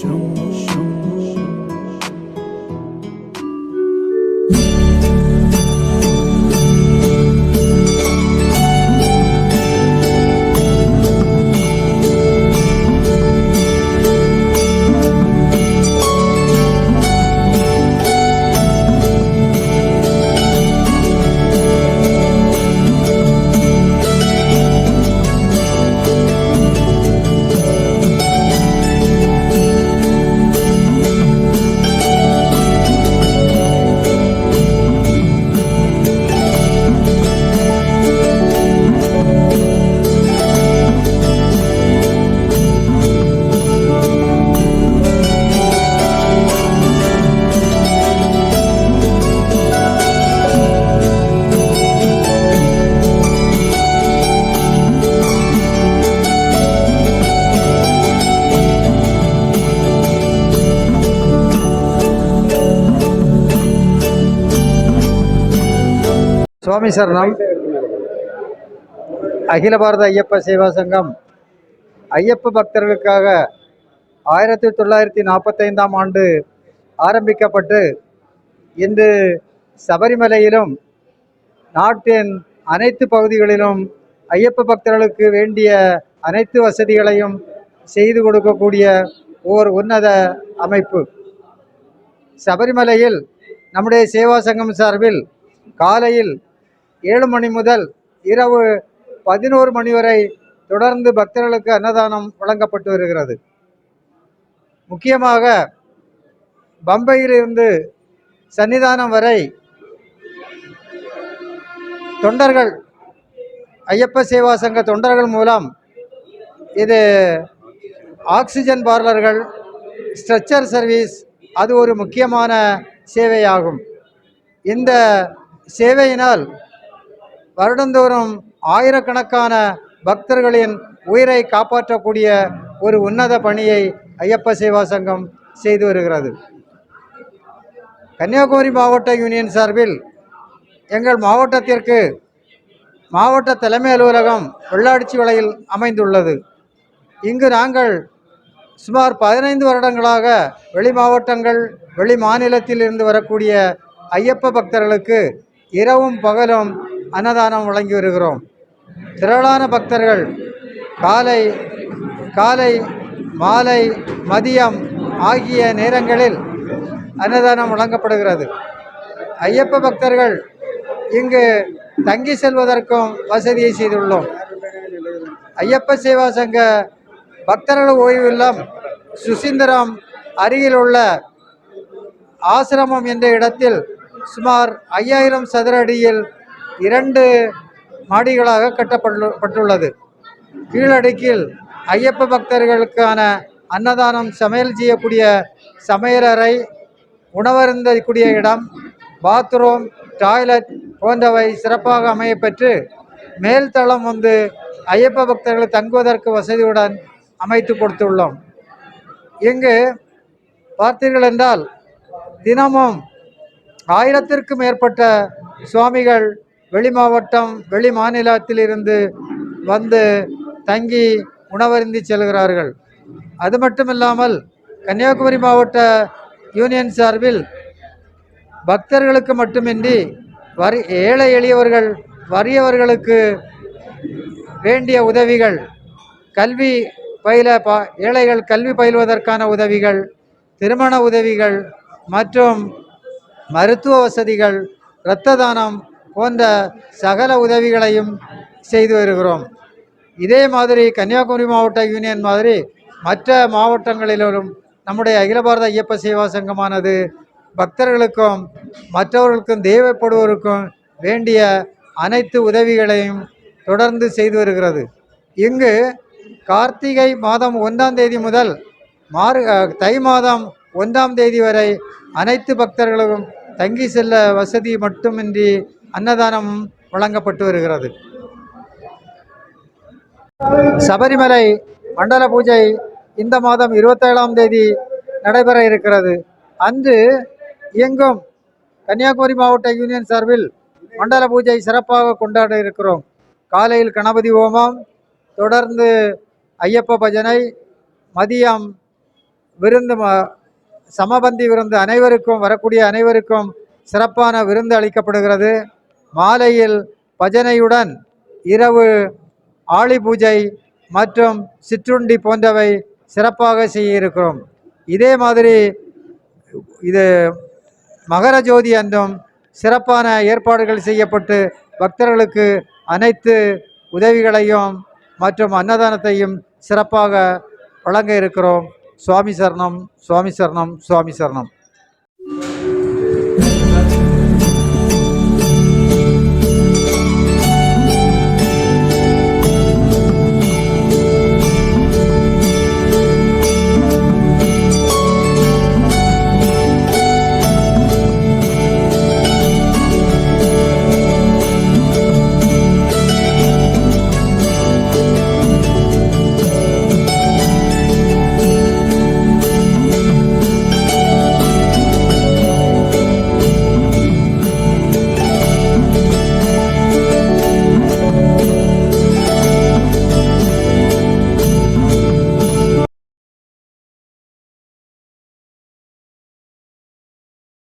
什？சுவாமி சரணம். அகில பாரத ஐயப்ப சேவா சங்கம். ஐயப்ப பக்தர்களுக்காக ஆயிரத்தி தொள்ளாயிரத்தி நாற்பத்தைந்தாம் ஆண்டு ஆரம்பிக்கப்பட்டு இன்று சபரிமலையிலும் நாட்டின் அனைத்து பகுதிகளிலும் ஐயப்ப பக்தர்களுக்கு வேண்டிய அனைத்து வசதிகளையும் செய்து கொடுக்கக்கூடிய ஓர் உன்னத அமைப்பு. சபரிமலையில் நம்முடைய சேவா சங்கம் சார்பில் காலையில் ஏழு மணி முதல் இரவு பதினோரு மணி வரை தொடர்ந்து பக்தர்களுக்கு அன்னதானம் வழங்கப்பட்டு வருகிறது. முக்கியமாக பம்பையிலிருந்து சன்னிதானம் வரை தொண்டர்கள் ஐயப்ப சேவா சங்க தொண்டர்கள் மூலம் இது ஆக்சிஜன் பார்லர்கள் ஸ்ட்ரெச்சர் சர்வீஸ் அது ஒரு முக்கியமான சேவையாகும். இந்த சேவையினால் வருடந்தோறும் ஆயிரக்கணக்கான பக்தர்களின் உயிரை காப்பாற்றக்கூடிய ஒரு உன்னத பணியை ஐயப்ப சேவா சங்கம் செய்து வருகிறது. கன்னியாகுமரி மாவட்ட யூனியன் சார்பில் எங்கள் மாவட்டத்திற்கு மாவட்ட தலைமை அலுவலகம் வெள்ளாட்சி வலையில் அமைந்துள்ளது. இங்கு நாங்கள் சுமார் பதினைந்து வருடங்களாக வெளி மாவட்டங்கள் வெளி மாநிலத்தில் இருந்து வரக்கூடிய ஐயப்ப பக்தர்களுக்கு இரவும் பகலும் அன்னதானம் வழங்கி வருகிறோம். திரளான பக்தர்கள் காலை காலை மாலை மதியம் ஆகிய நேரங்களில் அன்னதானம் வழங்கப்படுகிறது. ஐயப்ப பக்தர்கள் இங்கு தங்கி செல்வதற்கும் வசதியை செய்துள்ளோம். ஐயப்ப சேவா சங்க பக்தர்கள் ஓய்வு இல்லம் சுசீந்திரம் அருகில் உள்ள ஆசிரமம் என்ற இடத்தில் சுமார் ஐயாயிரம் சதுர அடியில் இரண்டு மாடிகளாக கட்டப்பட்டு பட்டுள்ளது. கீழடுக்கில் ஐயப்ப பக்தர்களுக்கான அன்னதானம் சமையல் செய்யக்கூடிய சமையலறை உணவருந்தக்கூடிய இடம் பாத்ரூம் டாய்லெட் போன்றவை சிறப்பாக அமையப்பெற்று மேல்தளம் வந்து ஐயப்ப பக்தர்கள் தங்குவதற்கு வசதியுடன் அமைத்து கொடுத்துள்ளோம். இங்கு பார்த்தீர்கள் என்றால் தினமும் ஆயிரத்திற்கும் மேற்பட்ட சுவாமிகள் வெளி மாவட்டம் வெளி மாநிலத்திலிருந்து வந்து தங்கி உணவருந்தி செல்கிறார்கள். அது மட்டுமில்லாமல் கன்னியாகுமரி மாவட்ட யூனியன் சார்பில் பக்தர்களுக்கு மட்டுமின்றி வரி ஏழை எளியவர்கள் வறியவர்களுக்கு வேண்டிய உதவிகள் கல்வி பயில ப ஏழைகள் கல்வி பயில்வதற்கான உதவிகள் திருமண உதவிகள் மற்றும் மருத்துவ வசதிகள் இரத்த தானம் போன்ற சகல உதவிகளையும் செய்து வருகிறோம். இதே மாதிரி கன்னியாகுமரி மாவட்ட யூனியன் மாதிரி மற்ற மாவட்டங்களிலும் நம்முடைய அகில பாரத ஐயப்ப சேவா சங்கமானது பக்தர்களுக்கும் மற்றவர்களுக்கும் தேவைப்படுவோருக்கும் வேண்டிய அனைத்து உதவிகளையும் தொடர்ந்து செய்து வருகிறது. இங்கு கார்த்திகை மாதம் ஒன்றாம் தேதி முதல் மாறு தை மாதம் ஒன்றாம் தேதி வரை அனைத்து பக்தர்களும் தங்கி செல்ல வசதி மட்டுமின்றி அன்னதானம் வழங்கப்பட்டு வருகிறது. சபரிமலை மண்டல பூஜை இந்த மாதம் இருபத்தேழாம் தேதி நடைபெற இருக்கிறது. அன்று இயங்கும் கன்னியாகுமரி மாவட்ட யூனியன் சார்பில் மண்டல பூஜை சிறப்பாக கொண்டாட இருக்கிறோம். காலையில் கணபதி ஹோமம் தொடர்ந்து ஐயப்ப பஜனை மதியம் விருந்து ம- சமபந்தி விருந்து அனைவருக்கும் வரக்கூடிய அனைவருக்கும் சிறப்பான விருந்து அளிக்கப்படுகிறது. மாலையில் பஜனையுடன் இரவு ஆளி பூஜை மற்றும் சிற்றுண்டி போன்றவை சிறப்பாக செய்ய இருக்கிறோம் இதே மாதிரி இது மகர ஜோதி அன்றும் சிறப்பான ஏற்பாடுகள் செய்யப்பட்டு பக்தர்களுக்கு அனைத்து உதவிகளையும் மற்றும் அன்னதானத்தையும் சிறப்பாக வழங்க இருக்கிறோம். சுவாமி சரணம் சுவாமி சரணம் சுவாமி சரணம்.